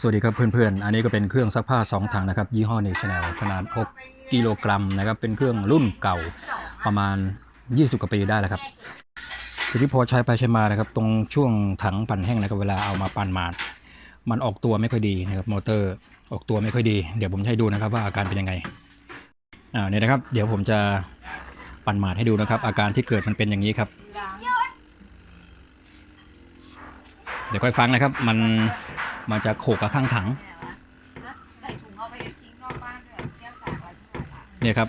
สวัสดีครับเพื่อนๆ อันนี้ก็เป็นเครื่องซักผ้า 2 ถังนะครับ ยี่ห้อเนชแนลขนาด 6 กิโลกรัมนะครับ เป็นเครื่องรุ่นเก่าประมาณ 20 กว่าปีได้แล้วครับทีนี้พอใช้ไปใช้มานะครับ ตรงช่วงถังปั่นแห้งนะครับ เวลาเอามาปั่นมาดมันออกตัวไม่ค่อยดีนะครับมอเตอร์ออกตัวไม่ค่อยดี เดี๋ยวผมจะให้ดูนะครับว่าอาการเป็นยังไงอ่าเนี่ยนะครับ เดี๋ยวผมจะปั่นมาดให้ดูนะครับ อาการที่เกิดมันเป็นอย่างนี้ครับ เดี๋ยวค่อยฟังนะครับ มัน มันจะโขกกับข้างถังเนี่ยครับ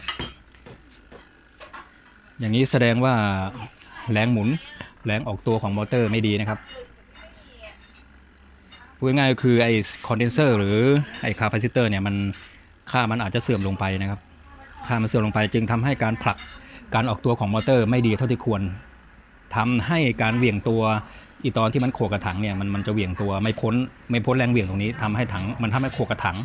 อย่างนี้แสดงว่าแรงหมุนแรงออกตัวของมอเตอร์ไม่ดีนะครับพูดง่ายๆก็คือไอ้คอนเดนเซอร์หรือไอ้คาปาซิเตอร์เนี่ยมันค่ามันอาจจะเสื่อมลงไปนะครับ ค่ามันเสื่อมลงไปจึงทำให้การผลักการออกตัวของมอเตอร์ไม่ดีเท่าที่ควรทำให้การเหวี่ยงตัว อีตอนที่มันโขกกระถังเนี่ยมันมันจะเหวี่ยงตัวไม่พ้นไม่พ้นแรงเหวี่ยงตรงนี้ทำให้ถังมันทำให้โขกกระถัง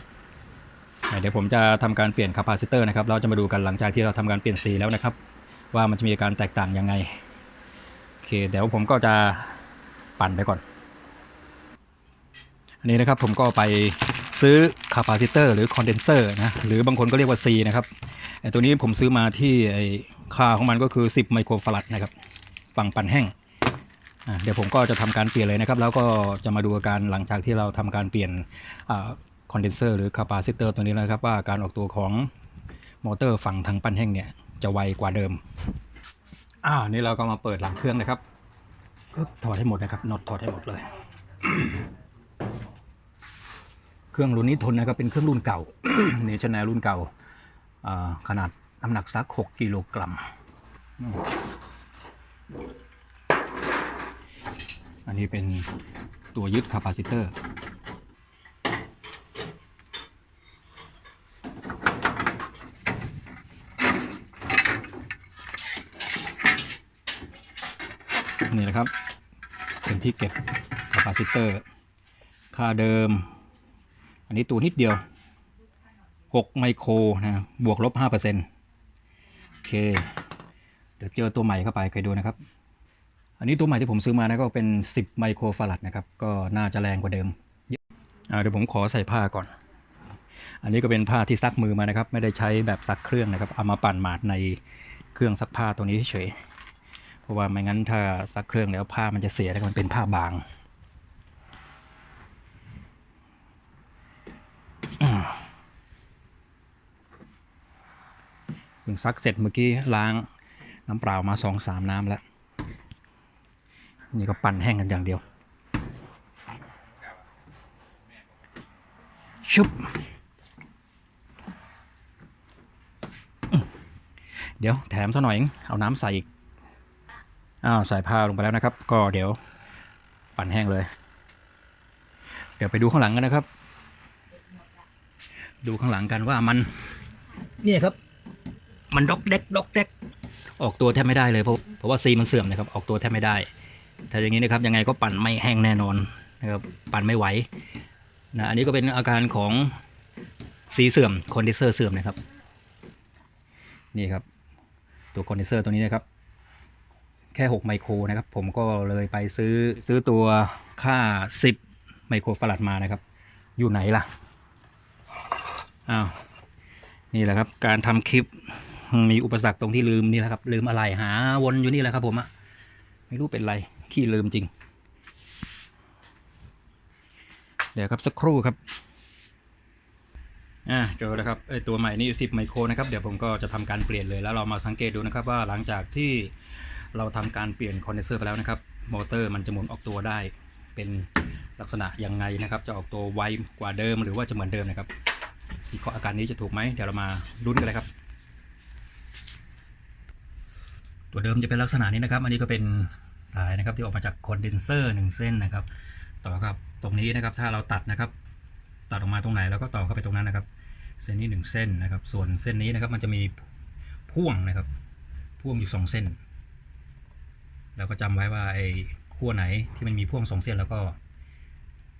เดี๋ยวผมจะทำการเปลี่ยนคาปาซิเตอร์นะครับเราจะมาดูกันหลังจากที่เราทำการเปลี่ยนสีแล้วนะครับ ว่ามันจะมีการแตกต่างยังไงโอเคเดี๋ยวผมก็จะปั่นไปก่อน อันนี้นะครับผมก็ไปซื้อคาปาซิเตอร์หรือคอนเดนเซอร์นะหรือบางคนก็เรียกว่า C นะครับไอตัวนี้ผมซื้อมาที่ไอค่าของมันก็คือ 10 ไมโครฟารัดนะครับ ฝั่งปั่นแห้ง เดี๋ยวผมก็จะทำการเปลี่ยนเลยนะครับ แล้วก็จะมาดูอาการหลังจากที่เราทำการเปลี่ยนคอนเดนเซอร์หรือคาปาซิเตอร์ตัวนี้นะครับ ว่าการออกตัวของมอเตอร์ฝั่งทางปั้นแห้งเนี่ยจะไวกว่าเดิมอ้านี่เราก็มาเปิดหลังเครื่องนะครับก็ถอดให้หมดนะครับน็อตถอดให้หมดเลย เครื่องรุ่นนี้ทนนะครับเป็นเครื่องรุ่นเก่าเนชั่นแนลรุ่นเก่าอ่าขนาดน้ำหนักสัก 6 กิโลกรัม อันนี้เป็นตัวยึดคาปาซิเตอร์นี่นะครับ เป็นที่เก็บคาปาซิเตอร์ ค่าเดิม อันนี้ตัวนิดเดียว 6 ไมโครนะบวกลบ5%โอเค เดี๋ยวเจอตัวใหม่เข้าไปเคยดูนะครับ อันนี้ตัวใหม่ที่ผมซื้อมานะก็เป็น 10 ไมโครฟารัดนะครับ ก็น่าจะแรงกว่าเดิมเยอะเดี๋ยวผมขอใส่ผ้าก่อน อันนี้ก็เป็นผ้าที่ซักมือมานะครับ ไม่ได้ใช้แบบซักเครื่องนะครับ เอามาปั่นหมาดในเครื่องซักผ้าตัวนี้เฉย เพราะว่าไม่งั้นถ้าซักเครื่องแล้วผ้ามันจะเสียแล้วมันเป็นผ้าบางเพิ่งซักเสร็จเมื่อกี้ล้างน้ำเปล่ามาสองสามน้ำแล้ว นี่ก็ปั่นแห้งกันอย่างเดียว ชุบ เดี๋ยวแถมซะหน่อย เอาน้ำใส่อีก อ้าว ใส่ผ้าลงไปแล้วนะครับ ก็เดี๋ยวปั่นแห้งเลย เดี๋ยวไปดูข้างหลังกันนะครับ ดูข้างหลังกันว่ามัน เนี่ยครับ มันดอกเด็กดอกเด็กออกตัวแทบไม่ได้เลยเพราะเพราะว่าซีมันเสื่อมนะครับ ออกตัวแทบไม่ได้ ถ้าอย่างนี้นะครับยังไงก็ปั่นไม่แห้งแน่นอนนะครับปั่นไม่ไหวนะอันนี้ก็เป็นอาการของซีเสื่อมคอนเดนเซอร์เสื่อมนะครับ นี่ครับ ตัวคอนเดนเซอร์ตัวนี้นะครับ แค่ 6 ไมโครนะครับ ผมก็เลยไปซื้อซื้อตัวค่า 10 ไมโครฟารัดมานะครับ อยู่ไหนล่ะอ้าวนี่แหละครับ การทำคลิปมีอุปสรรคตรงที่ลืมนี่แหละครับ ลืมอะไรหาวนอยู่นี่แหละครับผมอะไม่รู้เป็นไร ขี้ลืมจริง เดี๋ยวครับสักครู่ครับอ่าเจอแล้วครับไอตัวใหม่นี่ 10 ไมโครนะครับ เดี๋ยวผมก็จะทำการเปลี่ยนเลยแล้วเรามาสังเกตดูนะครับว่าหลังจากที่เราทำการเปลี่ยนคอนเดนเซอร์ไปแล้วนะครับมอเตอร์มันจะหมุนออกตัวได้ เป็นลักษณะยังไงนะครับ จะออกตัวไวกว่าเดิมหรือว่าจะเหมือนเดิมนะครับวิเคราะห์อาการนี้จะถูกไหมเดี๋ยวเรามาลุ้นกันเลยครับ ตัวเดิมจะเป็นลักษณะนี้นะครับ อันนี้ก็เป็น สายนะครับที่ออกมาจากคอนเดนเซอร์หนึ่งเส้นนะครับ ต่อครับตรงนี้นะครับถ้าเราตัดนะครับ ตัดออกมาตรงไหนแล้วก็ต่อเข้าไปตรงนั้นนะครับ เส้นนี้หนึ่งเส้นนะครับ ส่วนเส้นนี้นะครับมันจะมีพ่วงนะครับ พ่วงอยู่สองเส้นแล้วก็จำไว้ว่าไอ้ขั้วไหนที่มันมีพ่วงสองเส้นแล้วก็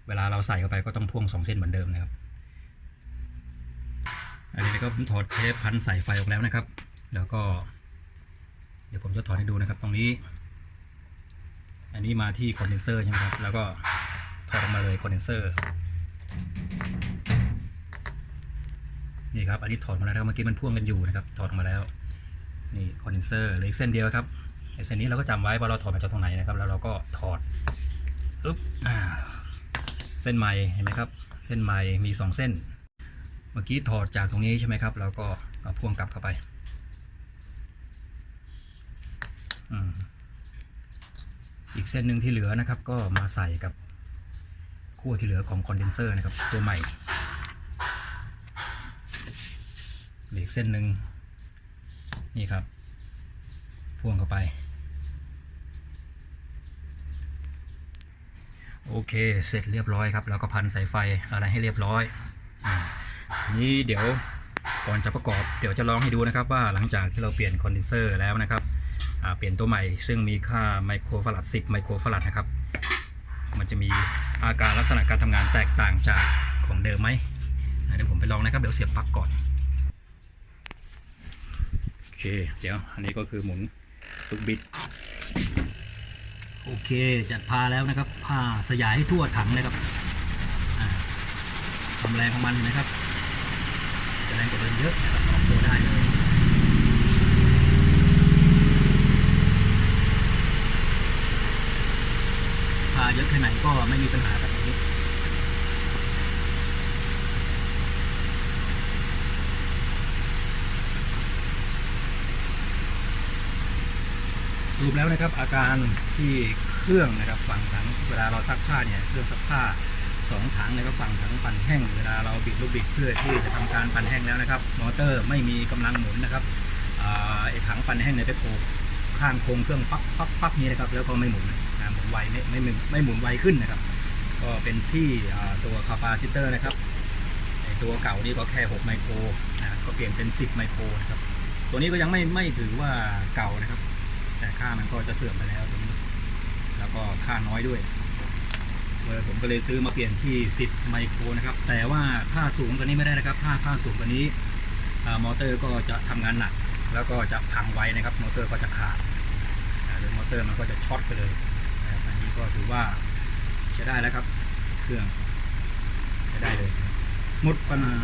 เวลาเราใส่เข้าไปก็ต้องพ่วงสองเส้นเหมือนเดิมนะครับอันนี้ก็ผมถอดเทปพันสายไฟออกแล้วนะครับ แล้วก็ เดี๋ยวผมจะถอดให้ดูนะครับ ตรงนี้ อันนี้มาที่คอนเดนเซอร์ใช่ไหมครับ แล้วก็ถอดออกมาเลยคอนเดนเซอร์ นี่ครับ อันนี้ถอดมาแล้วครับเมื่อกี้มันพ่วงกันอยู่นะครับ ถอดออกมาแล้ว นี่คอนเดนเซอร์เหลืออีกเส้นเดียวครับไอเส้นนี้เราก็จำไว้ว่าเราถอดมาจากตรงไหนนะครับ แล้วเราก็ถอดอึ๊บอ่า เส้นใหม่เห็นไหมครับ เส้นใหม่มีสองเส้น เมื่อกี้ถอดจากตรงนี้ใช่ไหมครับ เราก็เอาพ่วงกลับเข้าไป อืม เส้นหนึ่งที่เหลือนะครับ ก็มาใส่กับขั้วที่เหลือของคอนเดนเซอร์นะครับ ตัวใหม่เหลือเส้นหนึ่งนี่ครับ พ่วงเข้าไป โอเคเสร็จเรียบร้อยครับ แล้วก็พันสายไฟอะไรให้เรียบร้อยอนี้เดี๋ยวก่อนจะประกอบเดี๋ยวจะลองให้ดูนะครับว่าหลังจากที่เราเปลี่ยนคอนเดนเซอร์แล้วนะครับ เปลี่ยนตัวใหม่ ซึ่งมีค่าไมโครฟาราด10 ไมโครฟาราดนะครับ มันจะมีอาการลักษณะการทำงานแตกต่างจากของเดิมไหมเดี๋ยวผมไปลองนะครับ เดี๋ยวเสียบปลั๊กก่อน โอเค เดี๋ยวอันนี้ก็คือหมุนทุกบิตโอเค จัดพาแล้วนะครับผ้าสยายให้ทั่วถังนะครับอ่าความแรงของมันนไหมครับ จะแรงกว่าเดิมเยอะนะครับออกตัวได้เลยพา เยอะแค่ไหนก็ไม่มีปัญหาแบบนี้รุปแล้วนะครับอาการที่เครื่องนะครับฝั่งถังเวลาเราซักผ้าเนี่ยเครื่องซักผ้าสองถังนะครับฝั่งถังปั่นแห้ง เวลาเราบิดลูกบิดเพื่อที่จะทำการปั่นแห้งแล้วนะครับมอเตอร์ไม่มีกำลังหมุนนะครับไอ้ถังปั่นแห้งเนี่ยไปโผล่ข้างโครงเครื่องปั๊บปั๊บปั๊บนี้นะครับแล้วก็ไม่หมุน นะหมุนไวไม่ไม่ไม่หมุนไวขึ้นนะครับ ก็เป็นที่ตัวคาปาซิเตอร์นะครับตัวเก่านี่ก็แค่6ไมโครนะก็เปลี่ยนเป็น 10ไมโครนะครับ ตัวนี้ก็ยังไม่ไม่ถือว่าเก่านะครับ แต่ค่ามันก็จะเสื่อมไปแล้วตรงนี้ แล้วก็ค่าน้อยด้วยเลยผมก็เลยซื้อมาเปลี่ยนที่ 10 ไมโครนะครับ แต่ว่าค่าสูงกว่านี้ไม่ได้นะครับ ถ้าค่าสูงกว่านี้มอเตอร์ก็จะทำงานหนัก แล้วก็จะพังไวนะครับ มอเตอร์ก็จะขาดหรือมอเตอร์มันก็จะช็อตไปเลย ก็ถือว่าใช้ได้แล้วครับ เครื่องใช้ได้เลยหมดปัญหา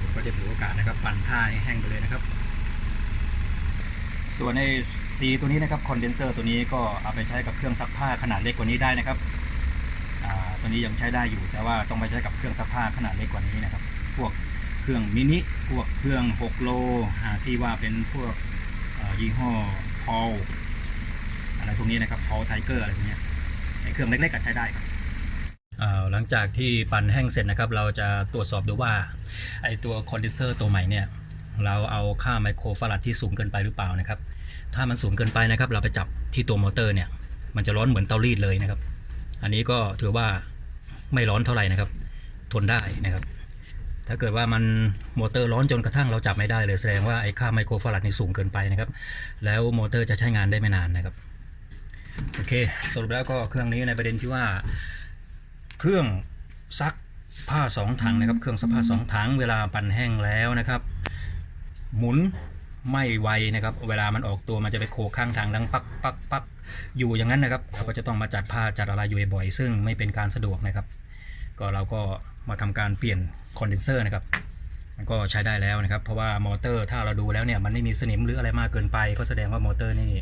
ผมก็จะถือโอกาสนะครับปั่นผ้าให้แห้งไปเลยนะครับ ส่วนในสีตัวนี้นะครับคอนเดนเซอร์ตัวนี้ก็เอาไปใช้กับเครื่องซักผ้าขนาดเล็กกว่านี้ได้นะครับตัวนี้ยังใช้ได้อยู่แต่ว่าต้องไปใช้กับเครื่องซักผ้าขนาดเล็กกว่านี้นะครับ พวกเครื่องมินิพวกเครื่อง 6 โลที่ว่าเป็นพวก ยี่ห้อพอลอะไรพวกนี้นะครับพอลไทเกอร์อะไรพวกนี้เครื่องเล็กๆก็ใช้ได้ครับหลังจากที่ปั่นแห้งเสร็จนะครับ เราจะตรวจสอบดูว่าไอตัวคอนเดนเซอร์ตัวใหม่เนี่ยเราเอาค่าไมโครฟาราดที่สูงเกินไปหรือเปล่านะครับ ถ้ามันสูงเกินไปนะครับ เราไปจับที่ตัวมอเตอร์เนี่ย มันจะร้อนเหมือนเตารีดเลยนะครับ อันนี้ก็ถือว่าไม่ร้อนเท่าไหร่นะครับ ทนได้นะครับ ถ้าเกิดว่ามันมอเตอร์ร้อนจนกระทั่งเราจับไม่ได้เลยแสดงว่าไอ้ค่าไมโครฟาราดนี่สูงเกินไปนะครับ แล้วมอเตอร์จะใช้งานได้ไม่นานนะครับ โอเค สรุปแล้วก็เครื่องนี้ในประเด็นที่ว่า เครื่องซักผ้าสองถังนะครับ เครื่องซักผ้าสองถังเวลาปั่นแห้งแล้วนะครับ หมุนไม่ไวนะครับ เวลามันออกตัวมันจะไปโคข้างทางดังปักปักปักอยู่อย่างนั้นนะครับเราก็จะต้องมาจัดผ้าจัดอะไรอยู่บ่อยซึ่งไม่เป็นการสะดวกนะครับ ก็เราก็มาทำการเปลี่ยน คอนเดนเซอร์นะครับมันก็ใช้ได้แล้วนะครับ เพราะว่ามอเตอร์ถ้าเราดูแล้วเนี่ยมันไม่มีสนิมหรืออะไรมากเกินไป ก็แสดงว่ามอเตอร์นี่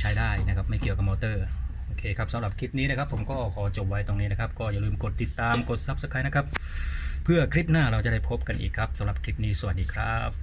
ใช้ได้นะครับ ไม่เกี่ยวกับมอเตอร์โอเคครับสำหรับคลิปนี้นะครับ ผมก็ขอจบไว้ตรงนี้นะครับ ก็อย่าลืมกดติดตามกด Subscribe นะครับ เพื่อคลิปหน้าเราจะได้พบกันอีกครับสำหรับคลิปนี้สวัสดีครับ